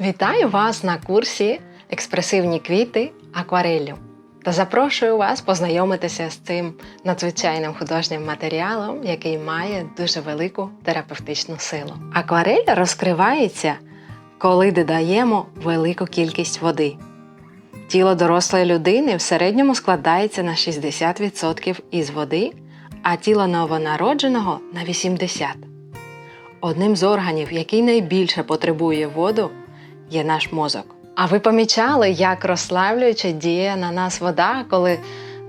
Вітаю вас на курсі Експресивні квіти аквареллю та запрошую вас познайомитися з цим надзвичайним художнім матеріалом, який має дуже велику терапевтичну силу. Акварель розкривається, коли додаємо велику кількість води. Тіло дорослої людини в середньому складається на 60% із води, а тіло новонародженого на 80%. Одним з органів, який найбільше потребує воду, є наш мозок. А ви помічали, як розслаблююче діє на нас вода, коли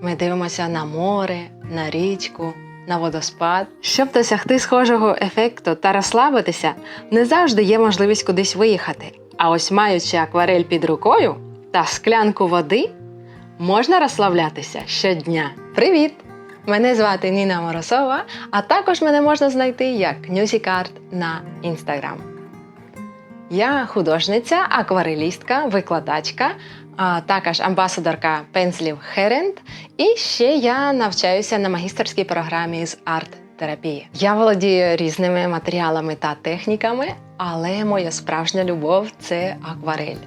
ми дивимося на море, на річку, на водоспад? Щоб досягти схожого ефекту та розслабитися, не завжди є можливість кудись виїхати. А ось маючи акварель під рукою та склянку води, можна розслаблятися щодня. Привіт! Мене звати Ніна Моросова, а також мене можна знайти як Нюсікарт на Instagram. Я художниця, акварелістка, викладачка, а також амбасадорка пензлів Херенд. І ще я навчаюся на магістерській програмі з арт-терапії. Я володію різними матеріалами та техніками, але моя справжня любов це акварель.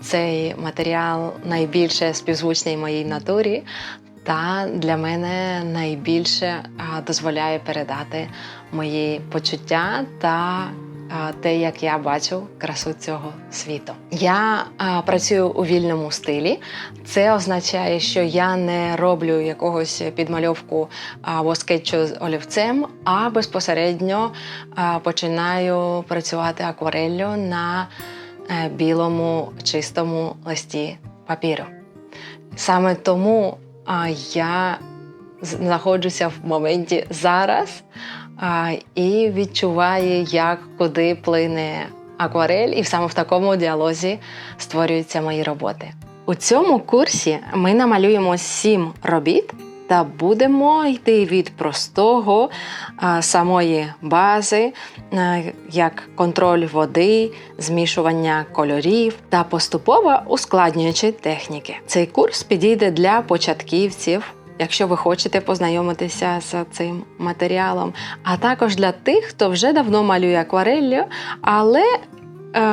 Цей матеріал найбільше співзвучний моїй натурі, та для мене найбільше дозволяє передати мої почуття та те, як я бачу красу цього світу. Я працюю у вільному стилі. Це означає, що я не роблю якогось підмальовку або скетчу з олівцем, а безпосередньо починаю працювати аквареллю на е, білому чистому листі папіру. Саме тому я знаходжуся в моменті зараз і відчуваю, як куди плине акварель, і саме в такому діалозі створюються мої роботи. У цьому курсі ми намалюємо сім робіт. Та будемо йти від простого самої бази, е, як контроль води, змішування кольорів та поступово ускладнюючи техніки. Цей курс підійде для початківців, якщо ви хочете познайомитися з цим матеріалом, а також для тих, хто вже давно малює аквареллю, але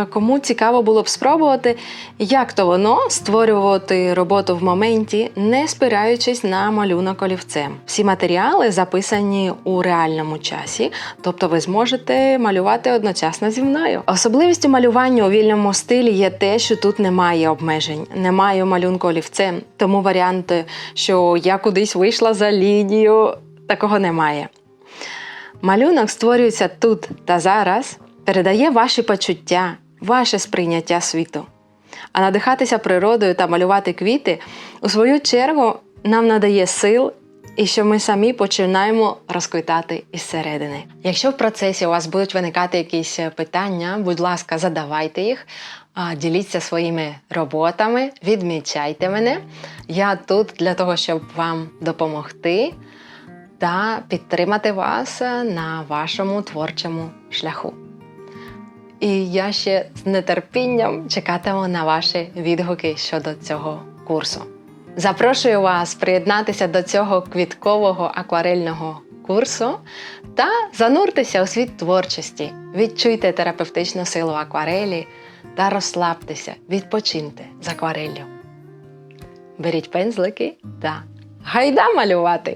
кому цікаво було б спробувати, як то воно створювати роботу в моменті, не спираючись на малюнок олівцем. Всі матеріали записані у реальному часі, тобто ви зможете малювати одночасно зі мною. Особливістю малювання у вільному стилі є те, що тут немає обмежень, немає малюнку олівцем. Тому варіанти, що я кудись вийшла за лінію, такого немає. Малюнок створюється тут та зараз, передає ваші почуття, ваше сприйняття світу. А надихатися природою та малювати квіти, у свою чергу, нам надає сил і що ми самі починаємо розквітати із середини. Якщо в процесі у вас будуть виникати якісь питання, будь ласка, задавайте їх, діліться своїми роботами, відмічайте мене. Я тут для того, щоб вам допомогти та підтримати вас на вашому творчому шляху. І я ще з нетерпінням чекатиму на ваші відгуки щодо цього курсу. Запрошую вас приєднатися до цього квіткового акварельного курсу та зануртеся у світ творчості. Відчуйте терапевтичну силу акварелі та розслабтеся, відпочиньте з аквареллю. Беріть пензлики та гайда малювати!